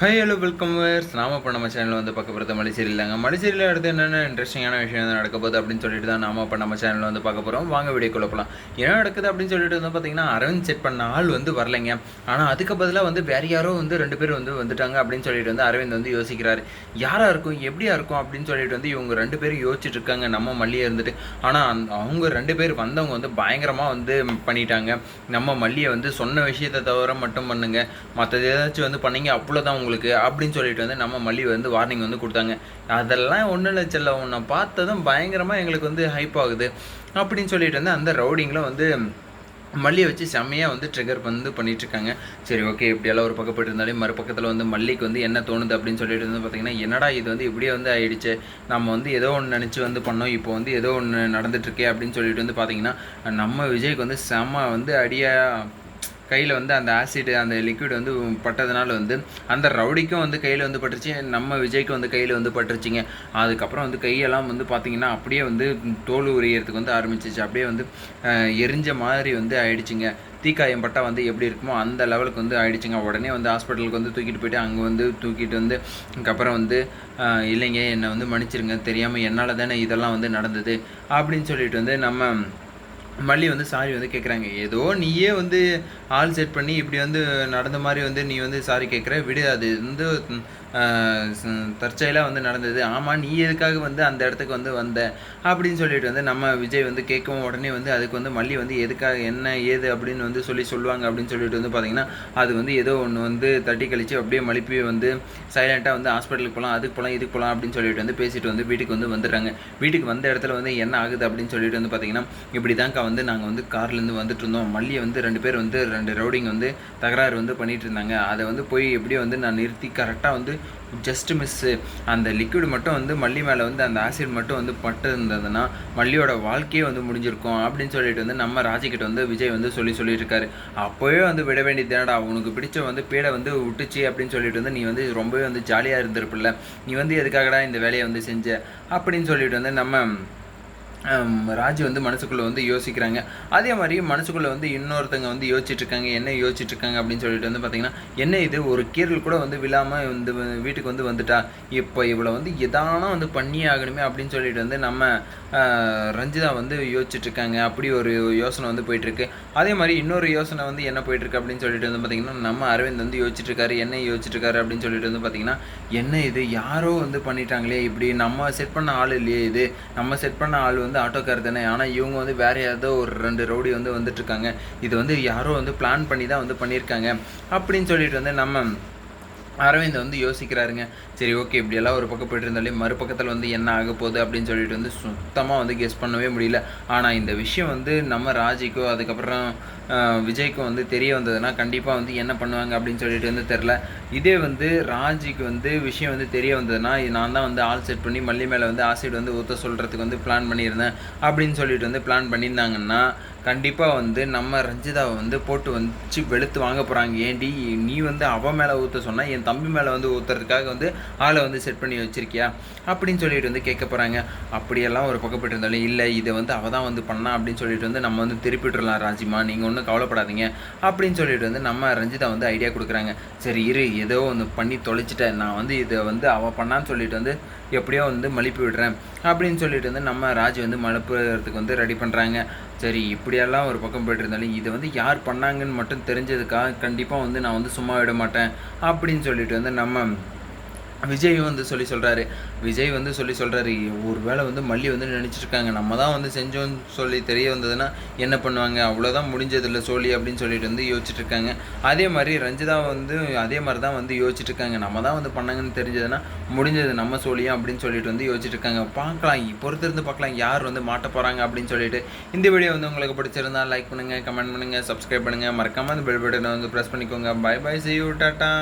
Hi hello welcome verse நாம இப்போ நம்ம சேனலில் வந்து பார்க்க போகிறது மலைச்சேரி இல்லைங்க மலைச்சேரியில் அடுத்து என்னென்ன இன்ட்ரெஸ்டிங்கான விஷயம் வந்து நடக்க போகுது அப்படின்னு சொல்லிட்டு தான் நாம இப்போ நம்ம சேனலில் வந்து பார்க்க போகிறோம் வாங்க வீடியோ குழப்பலாம் என்ன நடக்குது அப்படின்னு சொல்லிட்டு வந்து பார்த்தீங்கன்னா அரவிந்த் செட் பண்ண ஆள் வந்து வரலைங்க. ஆனால் அதுக்கு பதிலாக வந்து வேறு யாரோ வந்து ரெண்டு பேர் வந்து வந்துட்டாங்க அப்படின்னு சொல்லிட்டு வந்து அரவிந்த் வந்து யோசிக்கிறாரு. யாராக இருக்கும் எப்படியா இருக்கும் அப்படின்னு சொல்லிட்டு வந்து இவங்க ரெண்டு பேரும் யோசிச்சுட்டு இருக்காங்க. நம்ம மல்லியை இருந்துட்டு. ஆனால் அவங்க ரெண்டு பேர் வந்தவங்க வந்து பயங்கரமாக வந்து பண்ணிட்டாங்க. நம்ம மல்லியை வந்து சொன்ன விஷயத்தை தவிர மட்டும் பண்ணுங்க. மற்றது ஏதாச்சும் வந்து பண்ணீங்க அவ்வளோதான் உங்களுக்கு அப்படின்னு சொல்லிட்டு வந்து நம்ம மல்லி வந்து வார்னிங் வந்து கொடுத்தாங்க. அதெல்லாம் ஒன்றும் இல்லை செல்ல உன்னை பார்த்ததும் பயங்கரமாக எங்களுக்கு வந்து ஹைப் ஆகுது. அப்படின்னு சொல்லிட்டு வந்து அந்த ரவுடிங்கில் வந்து மல்லியை வச்சு செம்மையாக வந்து ட்ரிகர் வந்து பண்ணிகிட்ருக்காங்க இருக்காங்க. சரி ஓகே இப்படியெல்லாம் ஒரு பக்கம் இருந்தாலே மறுபக்கத்தில் வந்து மல்லிக்கு வந்து என்ன தோணுது அப்படின்னு சொல்லிட்டு வந்து பார்த்தீங்கன்னா என்னடா இது வந்து இப்படியே வந்து ஆயிடுச்சு. நம்ம வந்து ஏதோ ஒன்று நினச்சி வந்து பண்ணோம். இப்போ வந்து ஏதோ ஒன்று நடந்துட்டுருக்கே அப்படின்னு சொல்லிட்டு வந்து பார்த்தீங்கன்னா நம்ம விஜய்க்கு வந்து செம்ம வந்து அடியாக கையில் வந்து அந்த ஆசிட் அந்த லிக்விட் வந்து பட்டதுனால வந்து அந்த ரவுடிக்கும் வந்து கையில் வந்து பட்டுருச்சு. நம்ம விஜய்க்கும் வந்து கையில் வந்து பட்டுருச்சிங்க. அதுக்கப்புறம் வந்து கையெல்லாம் வந்து பார்த்தீங்கன்னா அப்படியே வந்து தோல் உரியறதுக்கு வந்து ஆரம்பிச்சிச்சு. அப்படியே வந்து எரிஞ்ச மாதிரி வந்து ஆயிடுச்சுங்க. தீக்காயம் பட்டா வந்து எப்படி இருக்குமோ அந்த லெவலுக்கு வந்து ஆயிடுச்சுங்க. உடனே வந்து ஹாஸ்பிட்டலுக்கு வந்து தூக்கிட்டு போயிட்டு அங்கே வந்து தூக்கிட்டு வந்து அதுக்கப்புறம் வந்து இல்லைங்க என்னை வந்து மன்னிச்சிருங்க தெரியாமல் என்னால் தானே இதெல்லாம் வந்து நடந்தது அப்படின்னு சொல்லிட்டு வந்து நம்ம மல்லி வந்து சாரி வந்து கேட்குறாங்க ஏதோ நீயே வந்து ஆள் செட் பண்ணி இப்படி வந்து நடந்த மாதிரி வந்து நீ வந்து சாரி கேட்குற விடு அது வந்து தற்செயலாக வந்து நடந்தது. ஆமாம் நீ எதுக்காக வந்து அந்த இடத்துக்கு வந்து வந்த? அப்படின்னு சொல்லிட்டு வந்து நம்ம விஜய் வந்து கேட்கவும் உடனே வந்து அதுக்கு வந்து மல்லி வந்து எதுக்காக என்ன ஏது அப்படின்னு வந்து சொல்லி சொல்லுவாங்க அப்படின்னு சொல்லிட்டு வந்து பார்த்தீங்கன்னா அது வந்து ஏதோ ஒன்று வந்து தட்டி கழிச்சு அப்படியே மலிப்பி வந்து சைலண்ட்டாக வந்து ஹாஸ்பிட்டலுக்கு போகலாம் அதுக்கு போகலாம் இதுக்கு போகலாம் அப்படின்னு சொல்லிட்டு வந்து பேசிட்டு வந்து வீட்டுக்கு வந்து வந்துடுறாங்க. வீட்டுக்கு வந்த இடத்துல வந்து என்ன ஆகுது அப்படின்னு சொல்லிட்டு வந்து பார்த்தீங்கன்னா இப்படி தான்க்கா வந்து நாங்கள் வந்து கார்லேருந்து வந்துட்டு இருந்தோம். மல்லியை வந்து ரெண்டு பேர் வந்து ரெண்டு ரவுடிங் வந்து தகராறு வந்து பண்ணிட்டு இருந்தாங்க. அதை வந்து போய் எப்படியோ வந்து நான் நிறுத்தி கரெக்டாக வந்து ஜஸ்ட் மிஸ்ஸு அந்த லிக்விட் மட்டும் வந்து மல்லி மேலே வந்து அந்த ஆசிட் மட்டும் வந்து பட்டு இருந்ததுன்னா மல்லியோட வாழ்க்கையே வந்து முடிஞ்சிருக்கும் அப்படின்னு சொல்லிட்டு வந்து நம்ம ராஜிக்கிட்ட வந்து விஜய் வந்து சொல்லி சொல்லிட்டு இருக்காரு அப்போவே வந்து விட வேண்டியதுனடா உனக்கு பிடிச்ச வந்து பீடை வந்து விட்டுச்சு அப்படின்னு சொல்லிட்டு வந்து நீ வந்து ரொம்பவே வந்து ஜாலியாக இருந்திருப்பில்ல. நீ வந்து எதுக்காகடா இந்த வேலையை வந்து செஞ்ச? அப்படின்னு சொல்லிட்டு வந்து நம்ம ராஜி வந்து மனசுக்குள்ளே வந்து யோசிக்கிறாங்க. அதே மாதிரி மனசுக்குள்ளே வந்து இன்னொருத்தங்க வந்து யோசிச்சுட்ருக்காங்க. என்ன யோசிச்சுட்ருக்காங்க அப்படின்னு சொல்லிட்டு வந்து பார்த்தீங்கன்னா என்ன இது? ஒரு கீரல் கூட வந்து விழாமல் வந்து வீட்டுக்கு வந்து வந்துட்டா? இப்போ இவ்வளோ வந்து எதானா வந்து பண்ணியே ஆகணுமே அப்படின்னு சொல்லிட்டு வந்து நம்ம ரஞ்சிதா வந்து யோசிச்சுட்ருக்காங்க. அப்படி ஒரு யோசனை வந்து போயிட்டுருக்கு அதே மாதிரி இன்னொரு யோசனை வந்து என்ன போயிட்டுருக்கு அப்படின்னு சொல்லிட்டு வந்து பார்த்தீங்கன்னா நம்ம அரவிந்த் வந்து யோசிச்சுட்ருக்காரு. என்ன யோசிச்சுட்ருக்காரு அப்படின்னு சொல்லிட்டு வந்து பார்த்தீங்கன்னா என்ன இது? யாரோ வந்து பண்ணிட்டாங்களே. இப்படி நம்ம செட் பண்ண ஆள் இல்லையே இது. நம்ம செட் பண்ண ஆள் வந்து ஆட்டோக்கார் தானே? ஆனால் இவங்க வந்து வேற ஏதோ ஒரு ரெண்டு ரவுடி வந்து வந்துட்டு இருக்காங்க. இது வந்து யாரோ வந்து பிளான் பண்ணி தான் வந்து பண்ணியிருக்காங்க அப்படின்னு சொல்லிட்டு வந்து நம்ம அரவிந்த் வந்து யோசிக்கிறாருங்க. சரி ஓகே இப்படியெல்லாம் ஒரு பக்கம் போயிட்டு இருந்தாலே மறுபக்கத்தில் வந்து என்ன ஆக போகுது அப்படின்னு சொல்லிட்டு வந்து சுத்தமாக வந்து கெஸ் பண்ணவே முடியல. ஆனால் இந்த விஷயம் வந்து நம்ம ராஜிக்கோ அதுக்கப்புறம் விஜய்க்கும் வந்து தெரிய வந்ததுன்னா கண்டிப்பாக வந்து என்ன பண்ணுவாங்க அப்படின்னு சொல்லிட்டு வந்து தெரில இதே வந்து ராஜிக்கு வந்து விஷயம் வந்து தெரிய வந்ததுன்னா நான் தான் வந்து ஆள் செட் பண்ணி மல்லி மேலே வந்து ஆசிட் வந்து ஊற்ற சொல்கிறதுக்கு வந்து பிளான் பண்ணியிருந்தேன் அப்படின்னு சொல்லிட்டு வந்து பிளான் பண்ணியிருந்தாங்கன்னா கண்டிப்பாக வந்து நம்ம ரஞ்சிதாவை வந்து போட்டு வச்சு வெளுத்து வாங்க போகிறாங்க ஏண்டி நீ வந்து அவ மேலே ஊற்ற சொன்னால் என் தம்பி மேலே வந்து ஊற்றுறதுக்காக வந்து ஆளை வந்து செட் பண்ணி வச்சிருக்கியா? அப்படின்னு சொல்லிட்டு வந்து கேட்க போகிறாங்க அப்படியெல்லாம் ஒரு பக்கப்பட்டு இருந்தாலும் இல்லை இதை வந்து அவள் தான் வந்து பண்ணா அப்படின்னு சொல்லிட்டு வந்து நம்ம வந்து திருப்பிட்டுறலாம் ராஜிமா நீங்கள் ஒன்றும் கவலைப்படாதீங்க அப்படின்னு சொல்லிட்டு வந்து நம்ம ரஞ்சிதா வந்து ஐடியா கொடுக்குறாங்க. சரி இரு ஏதோ ஒன்று பண்ணி தொலைச்சிட்டேன். நான் வந்து இதை வந்து அவள் பண்ணான்னு சொல்லிட்டு வந்து எப்படியோ வந்து மலிப்பி விடுறேன். அப்படின்னு சொல்லிட்டு வந்து நம்ம ராஜ் வந்து மலப்புறத்துக்கு வந்து ரெடி பண்ணுறாங்க சரி இப்படியெல்லாம் ஒரு பக்கம் போயிட்டு இருந்தாலும் இதை வந்து யார் பண்ணாங்கன்னு மட்டும் தெரிஞ்சதுக்காக கண்டிப்பாக வந்து நான் வந்து சும்மா விட மாட்டேன் அப்படின்னு சொல்லிட்டு வந்து நம்ம விஜய் வந்து சொல்லி சொல்கிறாரு விஜய் வந்து சொல்லி சொல்கிறாரு ஒரு வேளை வந்து மல்லி வந்து நினச்சிட்ருக்காங்க நம்ம தான் வந்து செஞ்சோன்னு சொல்லி தெரிய வந்ததுன்னா என்ன பண்ணுவாங்க? அவ்வளோதான் முடிஞ்சதில்ல சோழி அப்படின்னு சொல்லிட்டு வந்து யோசிச்சுட்ருக்காங்க. அதே மாதிரி ரஞ்சிதா வந்து அதே மாதிரி தான் வந்து யோசிச்சுட்ருக்காங்க. நம்ம தான் வந்து பண்ணாங்கன்னு தெரிஞ்சதுன்னா முடிஞ்சது நம்ம சோழியா அப்படின்னு சொல்லிட்டு வந்து யோசிச்சுட்ருக்காங்க. பார்க்கலாம் பொறுத்திருந்து பார்க்கலாம் யார் வந்து மாட்ட போகிறாங்க அப்படின்னு சொல்லிட்டு. இந்த வீடியோ வந்து உங்களுக்கு பிடிச்சிருந்தா லைக் பண்ணுங்கள் கமெண்ட் பண்ணுங்கள் சப்ஸ்கிரைப் பண்ணுங்கள் மறக்காமல் அந்த பெல் பட்டனை வந்து ப்ரெஸ் பண்ணிக்கோங்க. Bye bye see you tata.